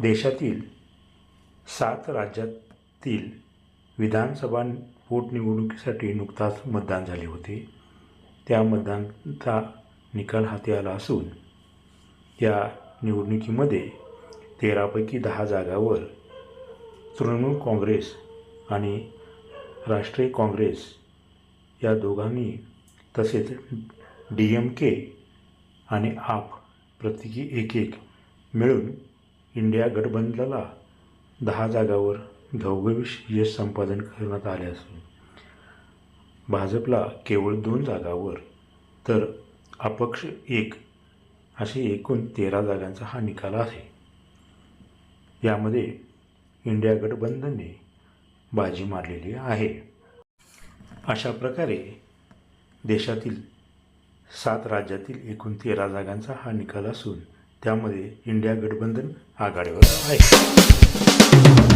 देशातील सात राज्यातील विधानसभा पोटनिवडणुकीसाठी नुकताच मतदान झाले होते. त्या मतदानाचा निकाल हाती आला असून या निवडणुकीमध्ये तेरापैकी दहा जागावर तृणमूल काँग्रेस आणि राष्ट्रीय काँग्रेस या दोघांनी तसेच डी एम के आणि आप प्रत्येकी एक एक मिळून इंडिया गठबंधनला दहा जागावर घवघवीस यश संपादन करण्यात आले असून भाजपला केवळ दोन जागावर तर अपक्ष एक असे एकूण तेरा जागांचा हा निकाल आहे. यामध्ये इंडिया गठबंधनने बाजी मारलेली आहे. अशा प्रकारे देशातील सात राज्यातील एकूण तेरा जागांचा हा निकाल असून त्यामध्ये इंडिया गठबंधन आघाडीवर आहे.